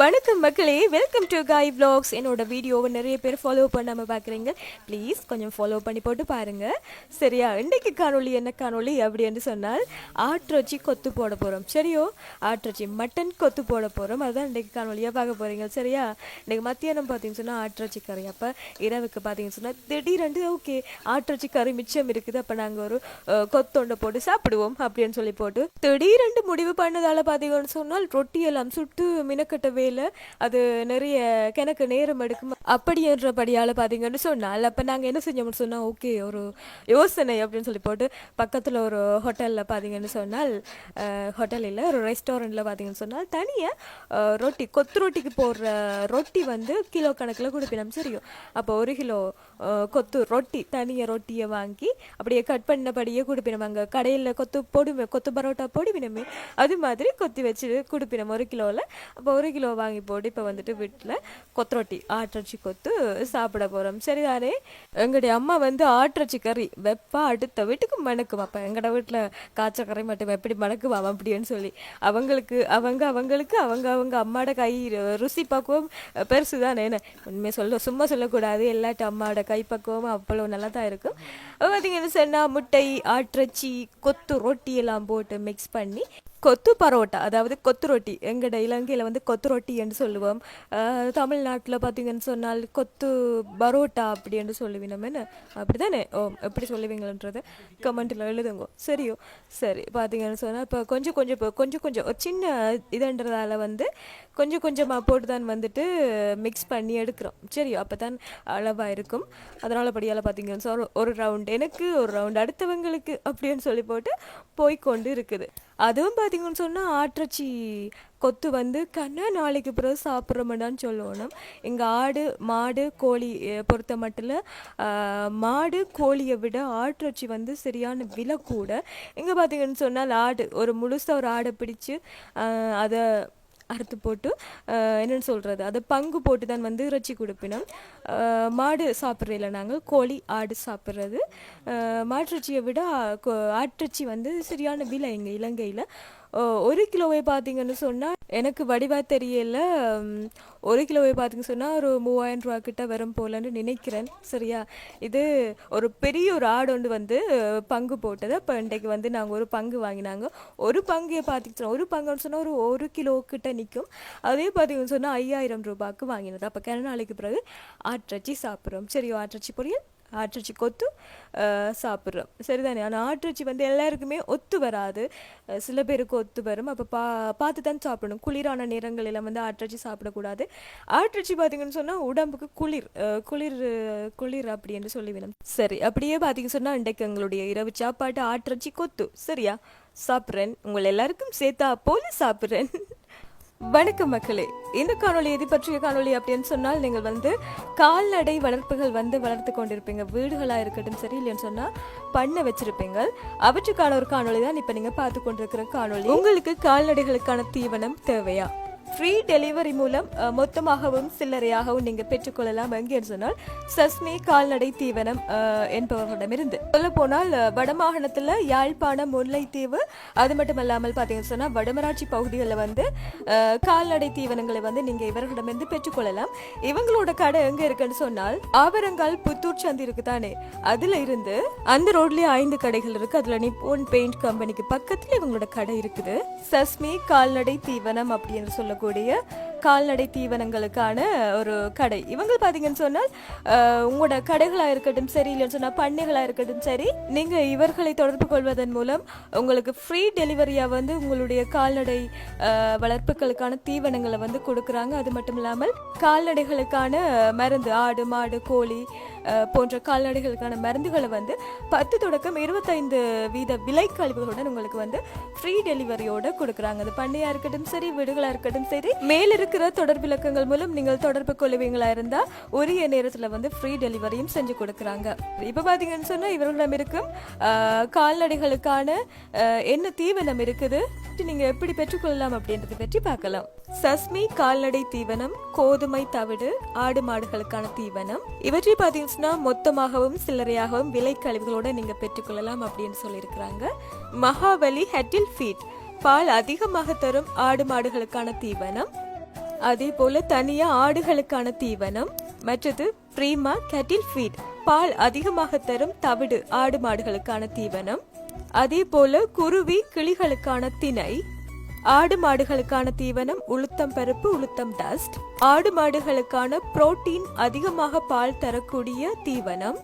வணக்கம் மக்களே. Welcome to காய் vlogs. என்னோட வீடியோவை நிறைய பேர் ஃபாலோ பண்ணாமல் பார்க்குறீங்க ப்ளீஸ் கொஞ்சம் ஃபாலோ பண்ணி போட்டு பாருங்கள் சரியா? இன்றைக்கு காணொலி என்ன காணொளி? அப்படின்னு சொன்னால் ஆட்டிறச்சி கொத்து போட போகிறோம் சரியோ? ஆட்டிறச்சி மட்டன் கொத்து போட போகிறோம் அதுதான் இன்றைக்கு காணொலியாக பார்க்க போகிறீங்க சரியா? இன்றைக்கு மத்தியானம் பார்த்தீங்கன்னு சொன்னால் ஆட்டிறச்சி கறி. அப்போ இரவுக்கு பார்த்தீங்கன்னு சொன்னால் திடீரெண்டு ஓகே ஆட்டிறச்சி கறி மிச்சம் இருக்குது. அப்போ நாங்கள் ஒரு கொத்தொண்டை போட்டு சாப்பிடுவோம் அப்படின்னு சொல்லி போட்டு திடீரெண்டு முடிவு பண்ணதால் பார்த்தீங்கன்னு சொன்னால் ரொட்டி எல்லாம் சுட்டு மினக்கட்டவே வேலை அது நிறைய கிணக்கு நேரம் எடுக்கும். அப்படின்றபடியால் பார்த்தீங்கன்னு சொன்னால் அப்போ நாங்கள் என்ன செஞ்சோம்னு சொன்னால் ஓகே ஒரு யோசனை அப்படின்னு சொல்லி போட்டு பக்கத்தில் ஒரு ஹோட்டலில் பார்த்தீங்கன்னு சொன்னால் ஹோட்டல் இல்லை ஒரு ரெஸ்டாரண்ட்டில் பார்த்தீங்கன்னு சொன்னால் தனியாக ரொட்டி கொத்து ரொட்டிக்கு போடுற ரொட்டி வந்து கிலோ கணக்கில் கொடுப்பினோம். சரியும் அப்போ ஒரு கிலோ கொத்து ரொட்டி தனியாக ரொட்டியை வாங்கி அப்படியே கட் பண்ணபடியே கொடுப்பினோம். அங்கே கடையில் கொத்து போடுவேன் கொத்து பரோட்டா போடுவினமே அது மாதிரி கொத்தி வச்சு கொடுப்பினோம் ஒரு கிலோவில் அப்போ ஒரு கிலோ வாங்கி போட்டு இப்போ வந்துட்டு வீட்டில் கொத்ரொட்டி ஆட்டிறச்சி கொத்து சாப்பிட போகிறோம் சரிதானே? எங்களுடைய அம்மா வந்து ஆட்டிறச்சி கறி வெப்பா அடுத்த வீட்டுக்கு மணக்கும். அப்போ எங்களோட வீட்டில் காய்ச்ச கறி மட்டும் எப்படி மணக்குவா அப்படின்னு சொல்லி. அவங்களுக்கு அவங்க அவங்களுக்கு அவங்க அவங்க அம்மாவோட கை ருசி பக்குவம் பெருசு தானே என்ன? உண்மையை சொல்ல சும்மா சொல்லக்கூடாது. எல்லாட்டு அம்மாவோட கை பக்குவம் அவ்வளோ நல்லா தான் இருக்கும். பார்த்தீங்கன்னு சொன்னால் முட்டை ஆட்டிறச்சி கொத்து ரொட்டி எல்லாம் போட்டு மிக்ஸ் பண்ணி கொத்து பரோட்டா அதாவது கொத்து ரொட்டி. எங்கட இலங்கையில் வந்து கொத்து ரொட்டி என்று சொல்லுவோம். தமிழ்நாட்டில் பார்த்தீங்கன்னு சொன்னால் கொத்து பரோட்டா அப்படி என்று சொல்லுவீங்க அப்படி தானே ஓ எப்படி சொல்லுவீங்களன்றது கமெண்ட்டில் எழுதுங்க. சரியோ? சரி பார்த்தீங்கன்னு சொன்னால் இப்போ கொஞ்சம் கொஞ்சம் இப்போ கொஞ்சம் கொஞ்சம் ஒரு சின்ன இதுன்றதால வந்து கொஞ்சம் கொஞ்சமாக போட்டு தான் வந்துட்டு மிக்ஸ் பண்ணி எடுக்கிறோம். சரி அப்போ தான் அளவாக இருக்கும். அதனால் படியால் பார்த்தீங்கன்னு சொன்னா ஒரு ரவுண்ட் எனக்கு ஒரு ரவுண்ட் அடுத்தவங்களுக்கு அப்படின்னு சொல்லி போட்டு போய்க்கொண்டு இருக்குது. அதுவும் பார்த்தீங்கன்னு சொன்னால் ஆற்றச்சி கொத்து வந்து கண்ணா நாளைக்கு பிறகு சாப்பிட்றோம்டான்னு சொல்லணும். எங்கள் ஆடு மாடு கோழி பொறுத்த மட்டும் மாடு கோழியை விட ஆட்டிறச்சி வந்து சரியான விலை கூட. இங்கே பார்த்தீங்கன்னு சொன்னால் ஆடு ஒரு முழுசாக ஒரு ஆடை பிடிச்சு அதை அறுத்து போட்டு என்னென்னு சொல்கிறது அதை பங்கு போட்டு தான் வந்து இறைச்சி கொடுப்பினோம். மாடு சாப்பிட்றதில்ல நாங்கள் கோழி ஆடு சாப்பிட்றது. மாட்டிறைச்சியை விட கொ- ஆட்டிறைச்சி வந்து சரியான விலை எங்கள் இலங்கையில். ஒரு கிலோவை பார்த்தீங்கன்னு சொன்னால் எனக்கு வடிவாக தெரியல. ஒரு கிலோவை பார்த்தீங்கன்னு சொன்னால் ஒரு மூவாயிரம் ரூபா கிட்ட வரும் போலன்னு நினைக்கிறேன். சரியா? இது ஒரு பெரிய ஒரு ஆடு ஒன்று வந்து பங்கு போட்டது. அப்போ இன்றைக்கு வந்து நாங்கள் ஒரு பங்கு வாங்கினாங்க. ஒரு பங்கு பார்த்தீங்கன்னா ஒரு பங்குன்னு சொன்னால் ஒரு ஒரு கிலோ கிட்ட நிற்கும் அதே பார்த்தீங்கன்னு சொன்னால் ஐயாயிரம் ரூபாய்க்கு வாங்கினது. அப்போ கிண நாளைக்கு பிறகு ஆட்டிறச்சி சாப்பிட்றோம். சரி ஆட்டிறச்சி பொரியல்? ஆட்டிறச்சி கொத்து சாப்பிட்றோம். சரிதானே? ஆனால் ஆட்டிறச்சி வந்து எல்லாருக்குமே ஒத்து வராது. சில பேருக்கு ஒத்து வரும். அப்போ பா பார்த்து தான் சாப்பிடணும். குளிரான நேரங்களில் வந்து ஆட்டிறச்சி சாப்பிடக்கூடாது. ஆட்டிறச்சி பார்த்தீங்கன்னு சொன்னால் உடம்புக்கு குளிர் குளிர் குளிர் அப்படி என்று சொல்லிவிடும் சரி அப்படியே பார்த்தீங்க சொன்னால் இன்றைக்கு எங்களுடைய இரவு சாப்பாட்டு ஆட்டிறச்சி கொத்து. சரியா? சாப்பிட்றேன். உங்கள் எல்லாருக்கும் சேர்த்தா போல சாப்பிட்றேன். வணக்கம் மக்களே. இந்த காணொளி எது பற்றிய காணொளி அப்படின்னு சொன்னால் நீங்கள் வந்து கால்நடை வளர்ப்புகள் வந்து வளர்த்து கொண்டிருப்பீங்க. வீடுகளாக இருக்கட்டும் சரி இல்லைன்னு சொன்னால் பண்ண வச்சிருப்பீங்க. அவற்றுக்கான ஒரு காணொளி தான் இப்போ நீங்கள் பார்த்து கொண்டிருக்கிற காணொளி. உங்களுக்கு கால்நடைகளுக்கான தீவனம் தேவையா? ஃப்ரீ டெலிவரி மூலம் மொத்தமாகவும் சில்லறையாகவும் நீங்க பெற்றுக்கொள்ளலாம் எங்கேன்னு சொன்னால் சஸ்மி கால்நடை தீவனம் என்பவர்களிடமிருந்து. சொல்ல போனால் வடமாகாணத்துல யாழ்ப்பாணம் முல்லைத்தீவு அது மட்டும் இல்லாமல் பார்த்தீங்கன்னு சொன்னா வடமராட்சி பகுதிகளில் வந்து கால்நடை தீவனங்களை வந்து நீங்க இவர்களிடமிருந்து பெற்றுக்கொள்ளலாம். இவங்களோட கடை எங்க இருக்குன்னு சொன்னால் ஆவரங்கால் புத்தூர் சந்தி இருக்கு தானே. அதுல இருந்து அந்த ரோட்லயே ஐந்து கடைகள் இருக்கு. அதுல நிப்போன் பெயிண்ட் கம்பெனிக்கு பக்கத்துல இவங்களோட கடை இருக்குது. சஸ்மி கால்நடை தீவனம் அப்படின்னு வரக்கூடிய கால்நடை தீவனங்களுக்கான ஒரு கடை. இவங்க பாத்தீங்கன்னு சொன்னால் உங்களோட கடைகளா இருக்கட்டும் சரி இல்லைன்னு சொன்னா பண்ணைகளாக இருக்கட்டும் சரி நீங்க இவர்களை தொடர்பு கொள்வதன் மூலம் உங்களுக்கு ஃப்ரீ டெலிவரியா வந்து உங்களுடைய கால்நடை வளர்ப்புகளுக்கான தீவனங்களை வந்து கொடுக்குறாங்க. அது மட்டும் இல்லாமல் கால்நடைகளுக்கான மருந்து ஆடு மாடு கோழி போன்ற கால்நடைகளுக்கான மருந்துகளை வந்து பத்து தொடக்கம் இருபத்தைந்து வீத விலை கழிவுகளுடன் உங்களுக்கு வந்து ஃப்ரீ டெலிவரியோட கொடுக்குறாங்க. அது பண்ணையா இருக்கட்டும் சரி வீடுகளா இருக்கட்டும் சரி மேலிருக்க இருக்கிற தொடர் விளக்கங்கள் மூலம் நீங்கள் தொடர்பு கொள்வீங்களா இருந்தா உரிய நேரத்துல வந்து ஃப்ரீ டெலிவரியும் செஞ்சு கொடுக்குறாங்க. இப்ப பாத்தீங்கன்னு சொன்னா இவர்களிடம் இருக்கும் கால்நடைகளுக்கான என்ன தீவனம் இருக்குது நீங்க எப்படி பெற்றுக்கொள்ளலாம் அப்படின்றத பற்றி பார்க்கலாம். சஸ்மி கால்நடை தீவனம் கோதுமை தவிடு ஆடு மாடுகளுக்கான தீவனம். இவற்றை பார்த்தீங்கன்னா மொத்தமாகவும் சில்லறையாகவும் விலை கழிவுகளோட நீங்க பெற்றுக்கொள்ளலாம் அப்படின்னு சொல்லியிருக்கிறாங்க. மகாபலி ஹெட்டில் ஃபீட் பால் அதிகமாக தரும் ஆடு மாடுகளுக்கான தீவனம். அதே போல தனியா ஆடுகளுக்கான தீவனம் மற்றது பிரீமா கெட்டில் ஃபீட். பால் அதிகமாக தரும் தவிடு ஆடு மாடுகளுக்கான தீவனம் அதே போல குருவி கிளிகளுக்கான திணை ஆடு மாடுகளுக்கான தீவனம் உளுத்தம் பருப்பு உளுத்தம் டஸ்ட் ஆடு மாடுகளுக்கான புரோட்டீன் அதிகமாக பால் தரக்கூடிய தீவனம்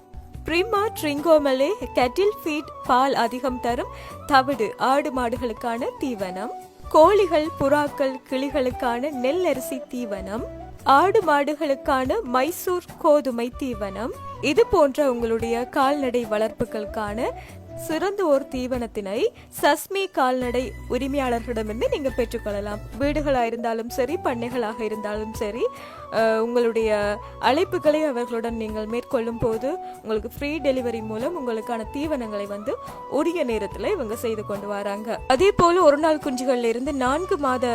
பிரிமா ட்ரிங்கோமலே கெட்டில் ஃபீட் பால் அதிகம் தரும் தவிடு ஆடு மாடுகளுக்கான தீவனம். கோழிகள் புறாக்கள் கிளிகளுக்கான நெல் அரிசி தீவனம் ஆடு மாடுகளுக்கான மைசூர் கோதுமை தீவனம். இது போன்ற உங்களுடைய கால்நடை வளர்ப்புகளுக்கான சிறந்த ஒரு தீவனத்தினை சஸ்மி கால்நடை உரிமையாளர்களிடமிருந்து நீங்க பெற்றுக்கொள்ளலாம். வீடுகளாக இருந்தாலும் சரி பண்ணைகளாக இருந்தாலும் சரி உங்களுடைய அழைப்புகளை அவர்களுடன் நீங்கள் மேற்கொள்ளும் போது உங்களுக்கு ஃப்ரீ டெலிவரி மூலம் உங்களுக்கான தீவனங்களை வந்து உரிய நேரத்தில் இவங்க செய்து கொண்டு வராங்க. அதே போல ஒரு நாள் குஞ்சுகளில் இருந்து நான்கு மாத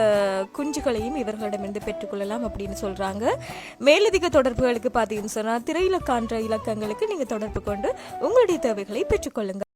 குஞ்சுகளையும் இவர்களிடமிருந்து பெற்றுக்கொள்ளலாம் அப்படின்னு சொல்றாங்க. மேலதிக தொடர்புகளுக்கு பார்த்தீங்கன்னு சொன்னால் திரையில காண்ற இலக்கங்களுக்கு நீங்க தொடர்பு கொண்டு உங்களுடைய தேவைகளை பெற்றுக்கொள்ளுங்க.